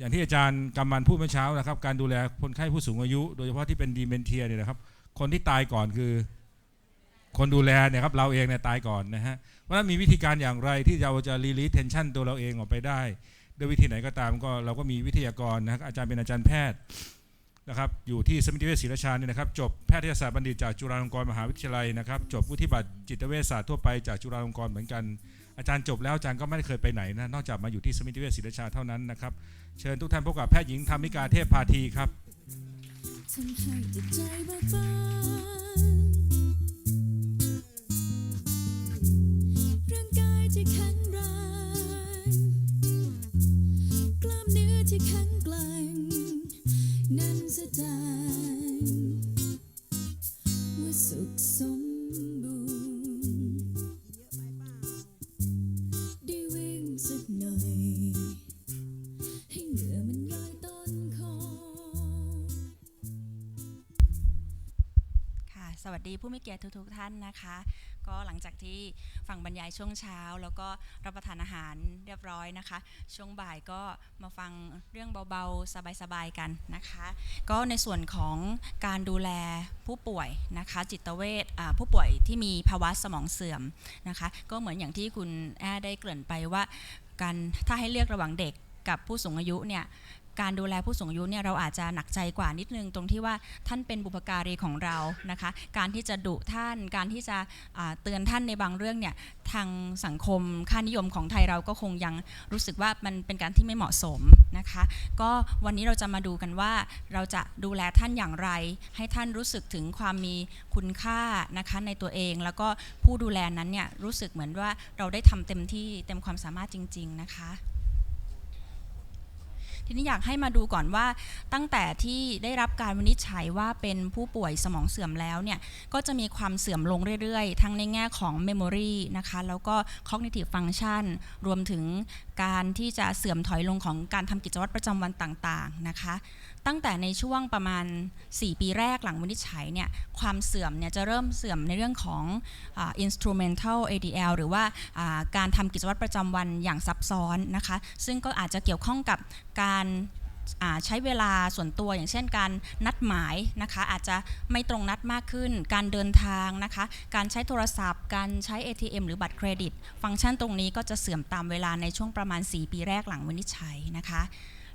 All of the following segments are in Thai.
อย่างที่อาจารย์กำมันพูดเมื่อเช้านะครับ การดูแลคนไข้ผู้สูงอายุ โดยเฉพาะที่เป็นดีเมนเทียเนี่ยนะครับ คนที่ตายก่อนคือ คนดูแลเนี่ยครับเราเองเนี่ยตายก่อนนะฮะเพราะนั้นมีวิธีการอย่างไรที่เราจะรีลีสเทนชันตัวเราเองออกไปได้ด้วยวิธีไหนก็ตามก็เราก็มีวิทยากรนะครับอาจารย์เป็นอาจารย์แพทย์นะครับอยู่ที่สมิติเวชศรีราชาเนี่ยนะครับ จบแพทยศาสตร์บัณฑิตจากจุฬาลงกรณ์มหาวิทยาลัยนะครับ จบวุฒิบัตรจิตเวชศาสตร์ทั่วไปจากจุฬาลงกรณ์เหมือนกัน อาจารย์จบแล้วอาจารย์ก็ไม่ได้เคยไปไหนนะนอกจากมาอยู่ที่สมิติเวชศรีราชาเท่านั้นนะครับ เชิญทุกท่านพบกับแพทย์หญิงธรรมิกาเทพพาธีครับทำให้จิตใจเบิกบานร่างกายที่แข็งแรงกล้ามเนื้อที่แข็งแกร่งนั้นแสดง สวัสดีผู้มีเกียรติทุกๆท่านนะคะ ก็หลังจากที่ฟังบรรยายช่วงเช้า แล้วก็รับประทานอาหารเรียบร้อยนะคะ ช่วงบ่ายก็มาฟังเรื่องเบาๆ สบายๆกันนะคะ ก็ในส่วนของการดูแลผู้ป่วยนะคะ จิตเวชผู้ป่วยที่มีภาวะสมองเสื่อมนะคะ ก็เหมือนอย่างที่คุณแอได้เกริ่นไปว่าการถ้าให้เลือกระหว่างเด็กกับผู้สูงอายุเนี่ย การดูแลผู้สูงอายุเนี่ยเราอาจจะหนักใจกว่านิดนึงตรงที่ว่าท่านเป็นบุพการีของเรานะคะ การที่จะดุท่านการที่จะเตือนท่านในบางเรื่องเนี่ยทางสังคมค่านิยมของไทยเราก็คงยังรู้สึกว่ามันเป็นการที่ไม่เหมาะสมนะคะ ก็วันนี้เราจะมาดูกันว่าเราจะดูแลท่านอย่างไร ให้ท่านรู้สึกถึงความมีคุณค่านะคะในตัวเอง แล้วก็ผู้ดูแลนั้นเนี่ยรู้สึกเหมือนว่าเราได้ทำเต็มที่เต็มความสามารถจริง ๆ นะคะ ทีนี้อยากให้มาดูก่อนว่า ตั้งแต่ที่ได้รับการวินิจฉัยว่าเป็นผู้ป่วยสมองเสื่อมแล้วเนี่ยก็จะมีความเสื่อมลงเรื่อยๆ ทั้งในแง่ของ Memory นะคะแล้วก็ Cognitive Function รวมถึงการที่จะเสื่อมถอยลงของการทำกิจวัตรประจำวันต่างๆนะคะ ตั้งแต่ในช่วงประมาณ 4 ปีแรกหลังวินิจฉัยเนี่ยความเสื่อมเนี่ยจะเริ่มเสื่อมในเรื่องของอ instrumental ADL หรือว่าการทำกิจวัตรประจำวันอย่างซับซ้อนนะคะ ซึ่งก็อาจจะเกี่ยวข้องกับการการใช้เวลาส่วนตัวอย่างเช่นการนัดหมายนะคะอาจจะไม่ตรงนัดมากขึ้น การเดินทางนะคะการใช้โทรศัพท์ การใช้ ATM หรือบัตรเครดิต ฟังก์ชันตรงนี้ก็จะเสื่อมตามเวลาในช่วงประมาณ 4 ปีแรกหลังวินิจฉัยนะคะ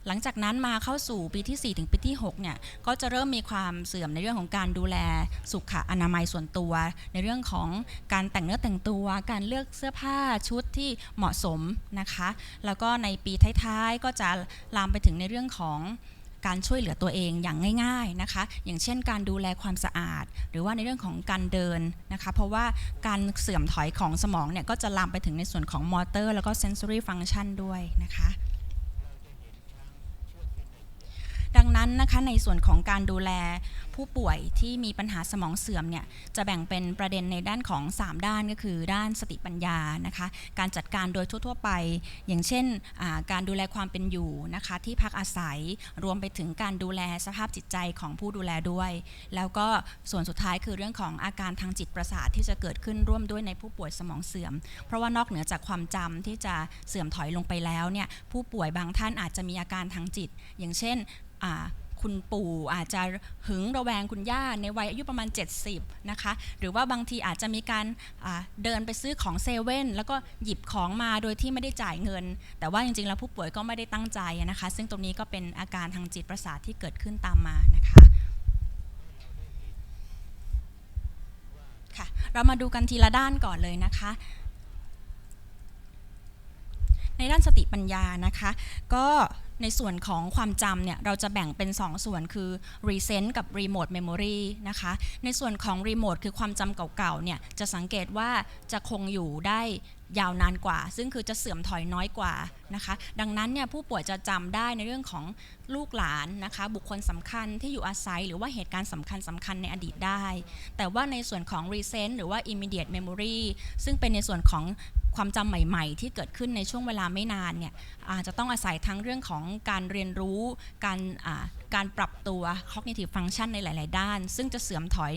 หลังจากนั้นมาเข้าสู่ปีที่ 4 ถึงปีที่6เนี่ยก็จะเริ่มมีความเสื่อมในเรื่องของการดูแลสุขอนามัยส่วนตัว ในเรื่องของการแต่งเนื้อแต่งตัว การเลือกเสื้อผ้าชุดที่เหมาะสมนะคะ แล้วก็ในปีท้ายๆก็จะลามไปถึงในเรื่องของการช่วยเหลือตัวเองอย่างง่ายๆนะคะ อย่างเช่นการดูแลความสะอาด หรือว่าในเรื่องของการเดินนะคะ เพราะว่าการเสื่อมถอยของสมองเนี่ยก็จะลามไปถึงในส่วนของมอเตอร์ แล้วก็ sensory function ด้วยนะคะ ดังนั้นนะคะในส่วนของการดูแลผู้ป่วยที่มีปัญหาสมองเสื่อมเนี่ยจะแบ่งเป็นประเด็นในด้านของ 3 ด้านก็คือด้านสติปัญญานะคะการจัดการโดยทั่ว ๆ ไป อย่างเช่นการดูแลความเป็นอยู่นะคะที่พักอาศัยรวมไปถึงการดูแลสภาพจิตใจของผู้ดูแลด้วย แล้วก็ส่วนสุดท้ายคือเรื่องของอาการทางจิตประสาทที่จะเกิดขึ้นร่วมด้วยในผู้ป่วยสมองเสื่อม เพราะว่านอกเหนือจากความจำที่จะเสื่อมถอยลงไปแล้วเนี่ยผู้ป่วยบางท่านอาจจะมีอาการทางจิต อย่างเช่นคุณปู่อาจจะหึงระแวงคุณย่าในวัยอายุประมาณ 70 นะคะ หรือว่าบางทีอาจจะมีการเดินไปซื้อของเซเว่นแล้วก็หยิบของมาโดยที่ไม่ได้จ่ายเงิน แต่ว่าจริงๆ แล้วผู้ป่วยก็ไม่ได้ตั้งใจนะคะ ซึ่งตรงนี้ก็เป็นอาการทางจิตประสาทที่เกิดขึ้นตามมานะคะค่ะเรามาดูกันทีละด้านก่อนเลยนะคะ ในด้านสติปัญญานะคะ ก็ ในส่วนของความจำเนี่ยเราจะแบ่งเป็น2ส่วนคือ recent กับ remote memory นะคะ ในส่วนของ remote คือความจำเก่าๆเนี่ยจะสังเกตว่าจะคงอยู่ได้ยาวนานกว่า ซึ่งคือจะเสื่อมถอยน้อยกว่านะคะ ดังนั้นเนี่ยผู้ป่วยจะจำได้ในเรื่องของลูกหลานนะคะ บุคคลสำคัญที่อยู่อาศัย หรือว่าเหตุการณ์สำคัญสำคัญในอดีตได้ แต่ว่าในส่วนของ recent หรือว่า immediate memory ซึ่งเป็นในส่วนของ ความจำใหม่ ๆ ที่เกิดขึ้นในช่วงเวลาไม่นานเนี่ยอาจจะต้องอาศัยทั้งเรื่องของการเรียนรู้ การการปรับตัว cognitive function ในหลาย ๆ ด้าน ซึ่งจะเสื่อมถอย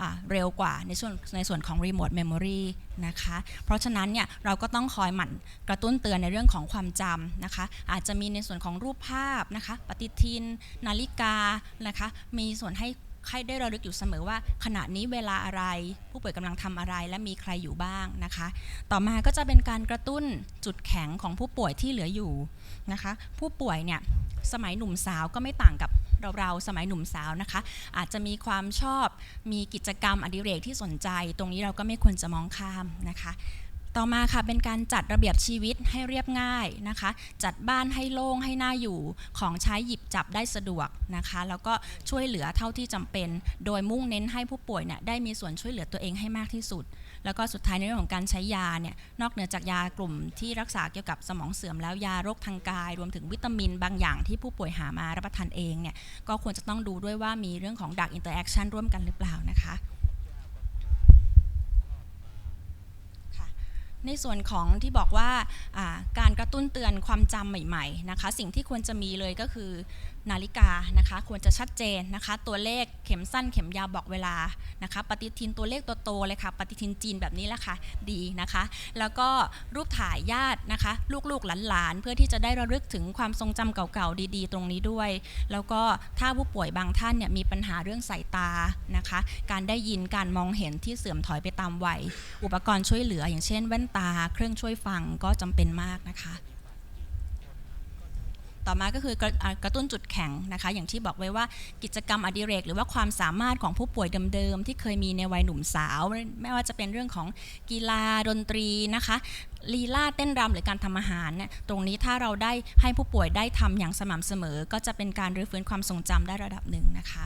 อเร็วกว่าในส่วนในส่วนของ remote memory นะคะ เพราะฉะนั้นเนี่ยเราก็ต้องคอยหมั่นกระตุ้นเตือนในเรื่องของความจำนะคะ อาจจะมีในส่วนของรูปภาพนะคะ ปฏิทิน นาฬิกานะคะ มีส่วนให้ ให้ได้ระลึกอยู่เสมอว่า ขณะนี้เวลาอะไร ผู้ป่วยกำลังทำอะไรและมีใครอยู่บ้างนะคะ ต่อมาก็จะเป็นการกระตุ้นจุดแข็งของผู้ป่วยที่เหลืออยู่นะคะ ผู้ป่วยเนี่ยสมัยหนุ่มสาวก็ไม่ต่างกับเราๆสมัยหนุ่มสาวนะคะ อาจจะมีความชอบมีกิจกรรมอดิเรกที่สนใจ ตรงนี้เราก็ไม่ควรจะมองข้ามนะคะ ต่อมาค่ะเป็นการจัดระเบียบชีวิตให้เรียบง่ายนะคะ จัดบ้านให้โล่งให้น่าอยู่ของใช้หยิบจับได้สะดวกนะคะ แล้วก็ช่วยเหลือเท่าที่จำเป็น โดยมุ่งเน้นให้ผู้ป่วยเนี่ยได้มีส่วนช่วยเหลือตัวเองให้มากที่สุด แล้วก็สุดท้ายในเรื่องของการใช้ยาเนี่ยนอกเหนือจากยากลุ่มที่รักษาเกี่ยวกับสมองเสื่อมแล้วยาโรคทางกาย รวมถึงวิตามินบางอย่างที่ผู้ป่วยหามารับประทานเองเนี่ยก็ควรจะต้องดูด้วยว่ามีเรื่องของดักอินเตอร์แอคชั่นร่วมกันหรือเปล่านะคะ ในส่วนของที่บอกว่าการกระตุ้นเตือนความจำใหม่ๆนะคะสิ่งที่ควรจะมีเลยก็คือนาฬิกานะคะควรจะชัดเจนนะคะตัวเลขเข็มสั้นเข็มยาวบอกเวลานะคะปฏิทินตัวเลขตัวโตเลยค่ะปฏิทินจีนแบบนี้แหละค่ะดีนะคะ แล้วก็รูปถ่ายญาตินะคะลูกๆหลานๆ เพื่อที่จะได้ระลึกถึงความทรงจำเก่าๆ ดีๆ ตรงนี้ด้วย แล้วก็ถ้าผู้ป่วยบางท่านเนี่ยมีปัญหาเรื่องสายตานะคะการได้ยินการมองเห็นที่เสื่อมถอยไปตามวัยอุปกรณ์ช่วยเหลืออย่างเช่นแว่นตา เครื่องช่วยฟังก็จำเป็นมากนะคะ ต่อมาก็คือกระกระตุ้นจุดแข็งนะคะ อย่างที่บอกไว้ว่ากิจกรรมอดิเรก หรือว่าความสามารถของผู้ป่วยเดิมๆที่เคยมีในวัยหนุ่มสาว ไม่ว่าจะเป็นเรื่องของกีฬาดนตรีนะคะลีลาเต้นรำหรือการทำอาหารเนี่ยตรงนี้ถ้าเราได้ให้ผู้ป่วยได้ทำอย่างสม่ำเสมอ ก็จะเป็นการรื้อฟื้นความทรงจำได้ระดับหนึ่งนะคะ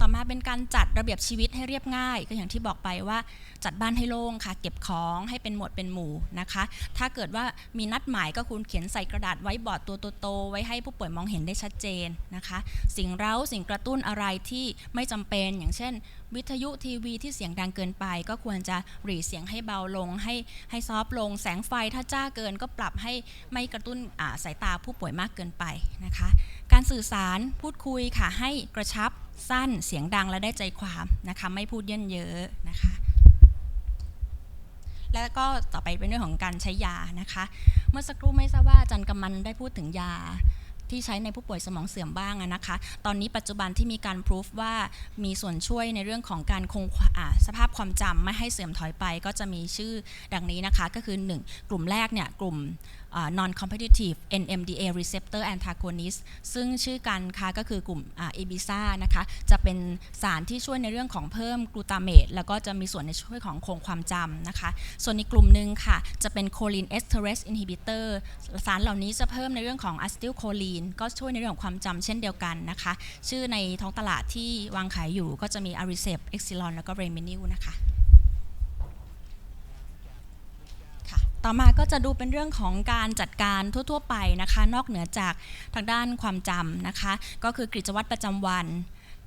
ต่อมาเป็นการจัดระเบียบชีวิตให้เรียบง่าย ก็อย่างที่บอกไปว่าจัดบ้านให้โล่งค่ะ เก็บของให้เป็นหมวดเป็นหมู่นะคะ ถ้าเกิดว่ามีนัดหมายก็คุณเขียนใส่กระดาษไว้บอร์ดตัวโตๆไว้ให้ผู้ป่วยมองเห็นได้ชัดเจนนะคะ สิ่งเร้าสิ่งกระตุ้นอะไรที่ไม่จำเป็นอย่างเช่น วิทยุทีวีที่เสียงดังเกินไป ก็ควรจะหรี่เสียงให้เบาลง ให้ให้ซอฟลง แสงไฟถ้าจ้าเกินก็ปรับให้ไม่กระตุ้นสายตาผู้ป่วยมากเกินไปนะคะ การสื่อสารพูดคุยค่ะให้กระชับ สั้นเสียงดังและได้ใจความนะคะไม่พูดเยินเยอะนะคะแล้วก็ต่อไปเป็นเรื่องของการใช้ยานะคะ เมื่อสักครู่ไม่ทราบว่าอาจารย์กำมันได้พูดถึงยาที่ใช้ในผู้ป่วยสมองเสื่อมบ้างนะคะ ตอนนี้ปัจจุบันที่มีการพิสูจว่ามีส่วนช่วยในเรื่องของการคงสภาพความจำไม่ให้เสื่อมถอยไป ก็จะมีชื่อดังนี้นะคะ ก็คือ 1 กลุ่มแรกเนี่ยกลุ่ม non competitive NMDA receptor antagonist ซึ่งชื่อการค้าก็คือกลุ่มเอบิซานะคะ จะเป็นสารที่ช่วยในเรื่องของเพิ่มกลูตาเมตแล้วก็จะมีส่วนในช่วยของคงความจำนะคะ ส่วนในกลุ่มหนึ่งค่ะ จะเป็น choline esterase inhibitor สารเหล่านี้จะเพิ่มในเรื่องของ acetylcholine ก็ช่วยในเรื่องของความจำเช่นเดียวกันนะคะ ชื่อในท้องตลาดที่วางขายอยู่ก็จะมี Aricept Exilon แล้วก็ Reminil นะคะ ต่อมาก็จะดูเป็นเรื่องของการจัดการทั่ว ๆ ไปนะคะ นอกเหนือจากทางด้านความจำนะคะ ก็คือกิจวัตรประจำวัน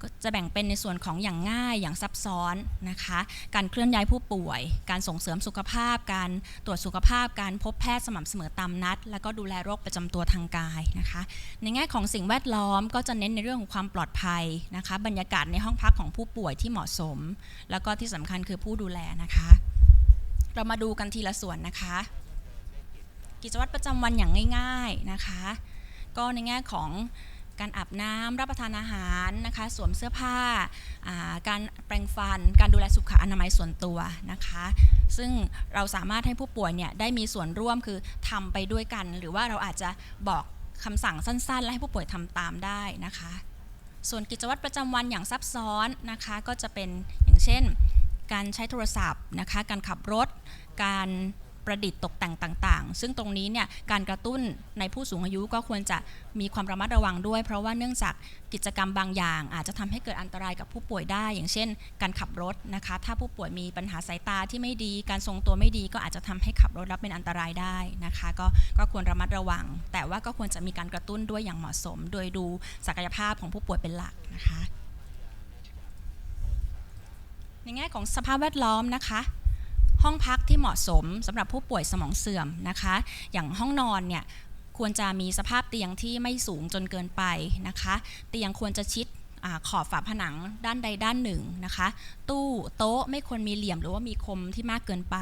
ก็จะแบ่งเป็นในส่วนของอย่างง่ายอย่างซับซ้อนนะคะ การเคลื่อนย้ายผู้ป่วย การส่งเสริมสุขภาพ การตรวจสุขภาพ การพบแพทย์สม่ำเสมอตามนัด แล้วก็ดูแลโรคประจำตัวทางกายนะคะ ในแง่ของสิ่งแวดล้อมก็จะเน้นในเรื่องของความปลอดภัยนะคะ บรรยากาศในห้องพักของผู้ป่วยที่เหมาะสม แล้วก็ที่สำคัญคือผู้ดูแลนะคะ เรามาดูกันทีละส่วนนะคะ กิจวัตรประจำวันอย่างง่าย ๆนะคะ ก็ในแง่ของการอาบน้ำรับประทานอาหารนะคะ สวมเสื้อผ้าาการแปรงฟัน การดูแลสุขอนามัยส่วนตัวนะคะ ซึ่งเราสามารถให้ผู้ป่วยเนี่ยได้มีส่วนร่วมคือทำไปด้วยกัน หรือว่าเราอาจจะบอกคำสั่งสั้นๆ และให้ผู้ป่วยทำตามได้นะคะ ส่วนกิจวัตรประจำวันอย่างซับซ้อนนะคะ ก็จะเป็นอย่างเช่น การใช้โทรศัพท์นะคะการขับรถ การประดิษฐ์ตกแต่งต่างๆ ซึ่งตรงนี้เนี่ยการกระตุ้นในผู้สูงอายุก็ควรจะมีความระมัดระวังด้วย เพราะว่าเนื่องจากกิจกรรมบางอย่าง อาจจะทำให้เกิดอันตรายกับผู้ป่วยได้ อย่างเช่น การขับรถนะคะ ถ้าผู้ป่วยมีปัญหาสายตาที่ไม่ดี การทรงตัวไม่ดีก็อาจจะทำให้ขับรถแล้วเป็นอันตรายได้นะคะก็ก็ควรระมัดระวัง แต่ว่าก็ควรจะมีการกระตุ้นด้วยอย่างเหมาะสม โดยดูศักยภาพของผู้ป่วยเป็นหลักนะคะ ในแง่ของสภาพแวดล้อมนะคะห้องพักที่เหมาะสมสำหรับผู้ป่วยสมองเสื่อมนะคะ อย่างห้องนอนเนี่ยควรจะมีสภาพเตียงที่ไม่สูงจนเกินไปนะคะ เตียงควรจะชิดอขอบฝาผนังด้านใดด้านหนึ่งนะคะ ตู้โต๊ะไม่ควรมีเหลี่ยมหรือว่ามีคมที่มากเกินไป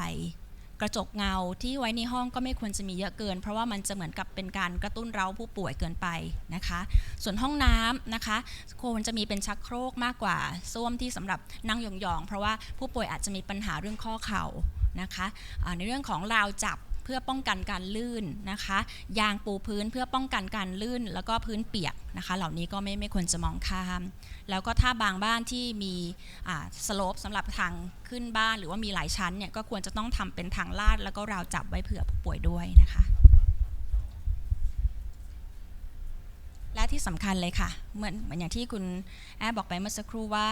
กระจกเงาที่ไว้ในห้องก็ไม่ควรจะมีเยอะเกิน เพราะว่ามันจะเหมือนกับเป็นการกระตุ้นเร้าผู้ป่วยเกินไปนะคะ ส่วนห้องน้ำนะคะควรจะมีเป็นชักโครกมากกว่าส้วมที่สำหรับนั่งยองๆเพราะว่าผู้ป่วยอาจจะมีปัญหาเรื่องข้อเข่านะคะในเรื่องของราวจับ เพื่อป้องกันการลื่นนะคะ ยางปูพื้นเพื่อป้องกันการลื่น แล้วก็พื้นเปียกนะคะ เหล่านี้ก็ไม่ไม่ควรจะมองข้าม แล้วก็ถ้าบางบ้านที่มีสโลปสำหรับทางขึ้นบ้าน หรือว่ามีหลายชั้นเนี่ยก็ควรจะต้องทำเป็นทางลาด แล้วก็ราวจับไว้เผื่อผู้ป่วยด้วยนะคะและที่สำคัญเลยค่ะ เหมือนเหมือนอย่างที่คุณแอบบอกไปเมื่อสักครู่ว่า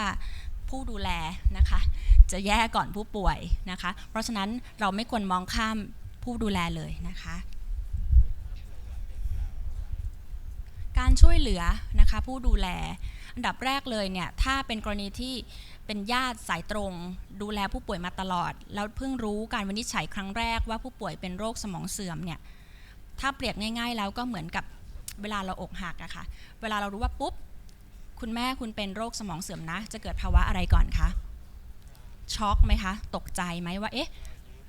ผู้ดูแลนะคะ จะแย่ก่อนผู้ป่วยนะคะ เพราะฉะนั้นเราไม่ควรมองข้าม ผู้ดูแลเลยนะคะ การช่วยเหลือนะคะผู้ดูแลอันดับแรกเลยเนี่ยถ้าเป็นกรณีที่เป็นญาติสายตรง ดูแลผู้ป่วยมาตลอด แล้วเพิ่งรู้การวินิจฉัยครั้งแรกว่าผู้ป่วยเป็นโรคสมองเสื่อมเนี่ยถ้าเปรียบง่าย ๆ แล้วก็เหมือนกับเวลาเราอกหักอะค่ะเวลาเรารู้ว่าปุ๊บคุณแม่คุณเป็นโรคสมองเสื่อมนะ จะเกิดภาวะอะไรก่อนคะช็อกไหมคะ ตกใจไหมว่าเอ๊ะ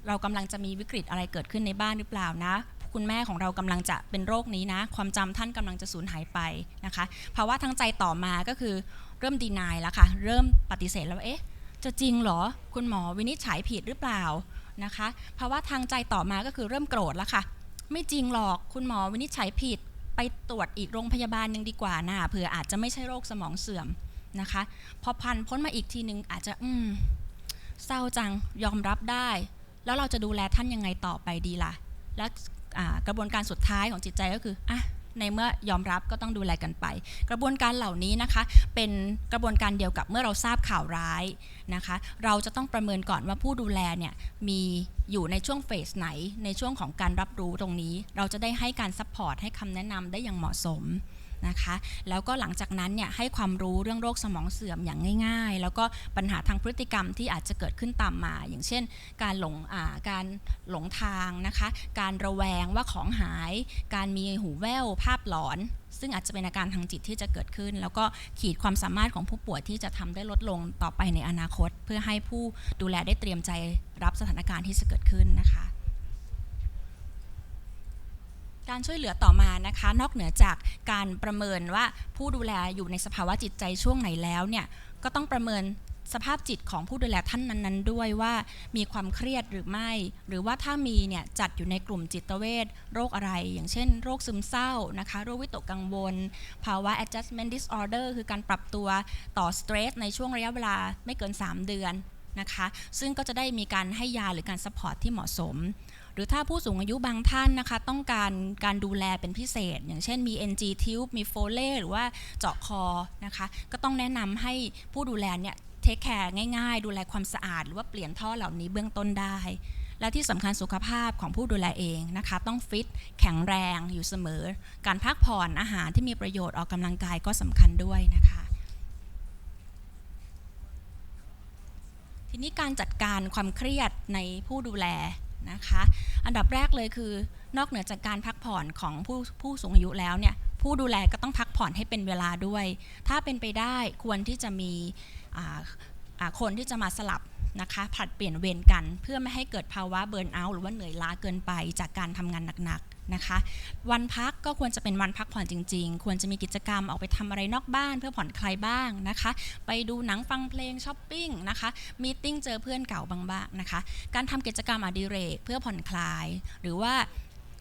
เรากำลังจะมีวิกฤตอะไรเกิดขึ้นในบ้านหรือเปล่านะ คุณแม่ของเรากำลังจะเป็นโรคนี้นะ ความจำท่านกำลังจะสูญหายไปนะคะภาวะทางใจต่อมาก็คือเริ่มดีนายแล้วค่ะเริ่มปฏิเสธแล้วว่าเอ๊ะจะจริงเหรอ คุณหมอวินิจฉัยผิดหรือเปล่านะคะภาวะทางใจต่อมาก็คือเริ่มโกรธแล้วค่ะ ไม่จริงหรอกคุณหมอวินิจฉัยผิดไปตรวจอีกโรงพยาบาลหนึ่งดีกว่านะเผื่ออาจจะไม่ใช่โรคสมองเสื่อมนะคะ พอพันพ้นมาอีกทีนึงอาจจะอืมเศร้าจังยอมรับได้ แล้วเราจะดูแลท่านยังไงต่อไปดีล่ะ และกระบวนการสุดท้ายของจิตใจก็คืออะในเมื่อยอมรับก็ต้องดูแลกันไป กระบวนการเหล่านี้นะคะ เป็นกระบวนการเดียวกับเมื่อเราทราบข่าวร้ายนะคะ เราจะต้องประเมินก่อนว่าผู้ดูแลเนี่ยมีอยู่ในช่วงเฟสไหน ในช่วงของการรับรู้ตรงนี้ เราจะได้ให้การซัพพอร์ตให้คำแนะนำได้อย่างเหมาะสม นะคะ แล้วก็หลังจากนั้นเนี่ยให้ความรู้เรื่องโรคสมองเสื่อมอย่างง่าย ๆ แล้วก็ปัญหาทางพฤติกรรมที่อาจจะเกิดขึ้นตามมา อย่างเช่น การหลงการหลงทางนะคะ การระแวงว่าของหาย การมีหูแว่วภาพหลอน ซึ่งอาจจะเป็นอาการทางจิตที่จะเกิดขึ้น แล้วก็ขีดความสามารถของผู้ป่วยที่จะทำได้ลดลงต่อไปในอนาคต เพื่อให้ผู้ดูแลได้เตรียมใจรับสถานการณ์ที่จะเกิดขึ้นนะคะ การช่วยเหลือต่อมานะคะ นอกเหนือจากการประเมินว่าผู้ดูแลอยู่ในสภาวะจิตใจช่วงไหนแล้วเนี่ยก็ต้องประเมินสภาพจิตของผู้ดูแลท่านนั้นๆ ด้วยว่ามีความเครียดหรือไม่ หรือว่าถ้ามีเนี่ยจัดอยู่ในกลุ่มจิตเวชโรคอะไร อย่างเช่น โรคซึมเศร้านะคะโรควิตกกังวล ภาวะ adjustment disorder คือการปรับตัวต่อสเตรสในช่วงระยะเวลาไม่เกิน 3 เดือนนะคะ ซึ่งก็จะได้มีการให้ยาหรือการซัพพอร์ตที่เหมาะสม หรือถ้าผู้สูงอายุบางท่านนะคะ ต้องการการดูแลเป็นพิเศษ อย่างเช่นมี NG tube มีโฟเล่หรือว่าเจาะคอนะคะ ก็ต้องแนะนำให้ผู้ดูแลเนี่ยเทคแคร์ง่ายๆ ดูแลความสะอาด หรือว่าเปลี่ยนท่อเหล่านี้เบื้องต้นได้ และที่สำคัญสุขภาพของผู้ดูแลเองนะคะ ต้องฟิตแข็งแรงอยู่เสมอ การพักผ่อนอาหารที่มีประโยชน์ออกกำลังกายก็สำคัญด้วยนะคะทีนี้การจัดการความเครียดในผู้ดูแล นะคะ อันดับแรกเลยคือนอกเหนือจากการพักผ่อนของผู้ผู้สูงอายุแล้วเนี่ยผู้ดูแลก็ต้องพักผ่อนให้เป็นเวลาด้วย ถ้าเป็นไปได้ควรที่จะมีคนที่จะมาสลับนะคะผัดเปลี่ยนเวรกันเพื่อไม่ให้เกิดภาวะเบิร์นเอาท์หรือว่าเหนื่อยล้าเกินไปจากการทำงานหนักๆ นะคะ วันพักก็ควรจะเป็นวันพักผ่อนจริง ๆ ควรจะมีกิจกรรมออกไปทำอะไรนอกบ้าน เพื่อผ่อนคลายบ้างนะคะ ไปดูหนังฟังเพลงช้อปปิ้งนะคะมีติ้งเจอเพื่อนเก่าบ้างๆนะคะ การทำกิจกรรมอดิเรกเพื่อผ่อนคลาย หรือว่า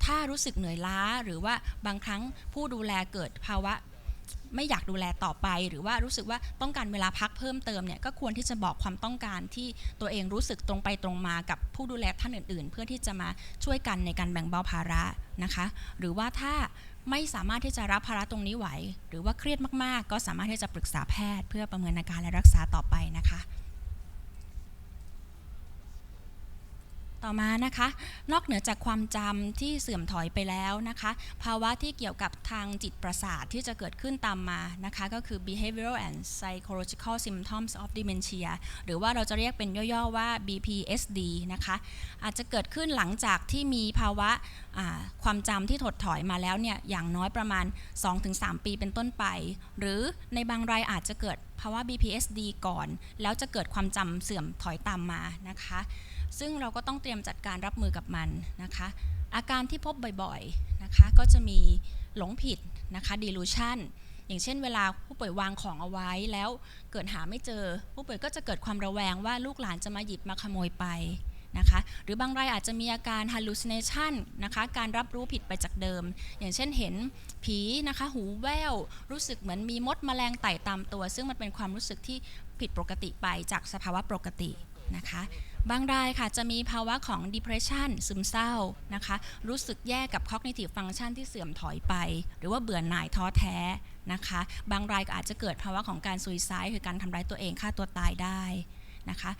ถ้ารู้สึกเหนื่อยล้าหรือว่าบางครั้งผู้ดูแลเกิดภาวะ ไม่อยากดูแลต่อไป หรือว่ารู้สึกว่าต้องการเวลาพักเพิ่มเติมเนี่ยก็ควรที่จะบอกความต้องการที่ตัวเองรู้สึกตรงไปตรงมากับผู้ดูแลท่านอื่น ๆ เพื่อที่จะมาช่วยกันในการแบ่งเบาภาระนะคะ หรือว่าถ้าไม่สามารถที่จะรับภาระตรงนี้ไหว หรือว่าเครียดมาก ๆ ก็สามารถที่จะปรึกษาแพทย์ เพื่อประเมินอาการและรักษาต่อไปนะคะ ต่อมานะคะ นอกเหนือจากความจำที่เสื่อมถอยไปแล้วนะคะ ภาวะที่เกี่ยวกับทางจิตประสาทที่จะเกิดขึ้นตามมานะคะ ก็คือ behavioral and psychological symptoms of dementia หรือว่าเราจะเรียกเป็นย่อๆว่า BPSD นะคะ อาจจะเกิดขึ้นหลังจากที่มีภาวะความจำที่ถดถอยมาแล้วเนี่ยอย่างน้อยประมาณ 2-3 ปีเป็นต้นไป หรือในบางรายอาจจะเกิดภาวะ BPSD ก่อน แล้วจะเกิดความจำเสื่อมถอยตามมานะคะ ซึ่งเราก็ต้องเตรียมจัดการรับมือกับมันนะคะ อาการที่พบบ่อยๆนะคะก็จะมีหลงผิดนะคะ delusion อย่างเช่นเวลาผู้ป่วยวางของเอาไว้แล้วเกิดหาไม่เจอ ผู้ป่วยก็จะเกิดความระแวงว่าลูกหลานจะมาหยิบมาขโมยไปนะคะหรือบางรายอาจจะมีอาการ hallucination นะคะการรับรู้ผิดไปจากเดิม อย่างเช่นเห็นผีนะคะหูแว่วรู้สึกเหมือนมีมดแมลงไต่ตามตัว ซึ่งมันเป็นความรู้สึกที่ผิดปกติไปจากสภาวะปกตินะคะ บางรายค่ะจะมีภาวะของ depression ซึมเศร้านะคะ รู้สึกแย่กับ cognitive function ที่เสื่อมถอยไป หรือว่าเบื่อหน่ายท้อแท้นะคะ บางรายก็อาจจะเกิดภาวะของการ suicide คือการทำร้ายตัวเองฆ่าตัวตายได้นะคะ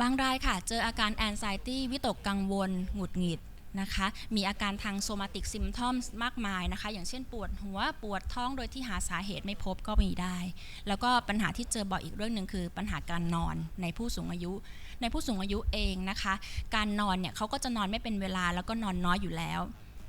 บางรายค่ะเจออาการ anxiety วิตกกังวล หงุดหงิด นะคะ มีอาการทางโซมาติกซิมทอมมากมายนะคะ อย่างเช่นปวดหัวปวดท้องโดยที่หาสาเหตุไม่พบก็มีได้ แล้วก็ปัญหาที่เจอบ่อยอีกเรื่องหนึ่งคือปัญหาการนอนในผู้สูงอายุ ในผู้สูงอายุเองนะคะ การนอนเนี่ยเขาก็จะนอนไม่เป็นเวลาแล้วก็นอนน้อยอยู่แล้ว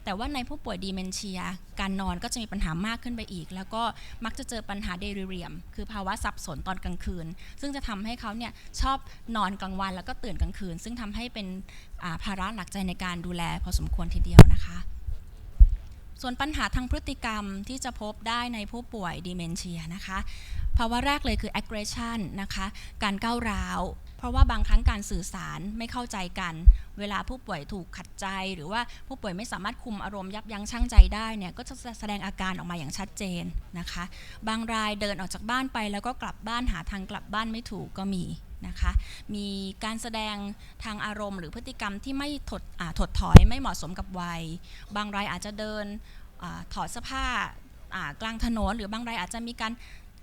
แต่ว่าในผู้ป่วยดีเมนเชีย การนอนก็จะมีปัญหามากขึ้นไปอีก แล้วก็มักจะเจอปัญหาเดลิเรียม คือภาวะสับสนตอนกลางคืน ซึ่งจะทำให้เขาเนี่ยชอบนอนกลางวันแล้วก็ตื่นกลางคืน ซึ่งทำให้เป็นาภาระหนักใจในการดูแลพอสมควรทีเดียวนะคะ ส่วนปัญหาทางพฤติกรรมที่จะพบได้ในผู้ป่วยดีเมนเชียนะคะภาวะแรกเลยคือ aggression นะคะ การก้าวร้าว ราะว่าบางครั้งการสื่อสารไม่เข้าใจกัน เวลาผู้ป่วยถูกขัดใจ หรือว่าผู้ป่วยไม่สามารถคุมอารมณ์ยับยั้งชั่งใจได้เนี่ยก็จะแสดงอาการออกมาอย่างชัดเจนนะคะ บางรายเดินออกจากบ้านไป แล้วก็กลับบ้านหาทางกลับบ้านไม่ถูกก็มีนะคะมีการแสดงทางอารมณ์ หรือพฤติกรรมที่ไม่ถดอ่าถดถอยไม่เหมาะสมกับวัย บางรายอาจจะเดินอถอดเสื้อผ้ากลางถนน หรือบางรายอาจจะมีการ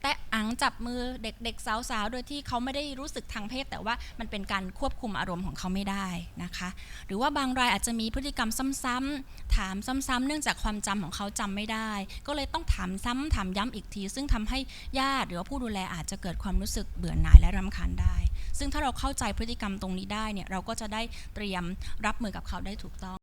แตะอังจับมือเด็กๆสาวๆ โดยที่เขาไม่ได้รู้สึกทางเพศ แต่ว่ามันเป็นการควบคุมอารมณ์ของเขาไม่ได้นะคะ หรือว่าบางรายอาจจะมีพฤติกรรมซ้ำๆถามซ้ำๆเนื่องจากความจำของเขาจำไม่ได้ ก็เลยต้องถามซ้ำถามย้ำอีกที ซึ่งทำให้ญาติหรือว่าผู้ดูแลอาจจะเกิดความรู้สึกเบื่อหน่ายและรำคาญได้ ซึ่งถ้าเราเข้าใจพฤติกรรมตรงนี้ได้เนี่ยเราก็จะได้เตรียมรับมือกับเขาได้ถูกต้อง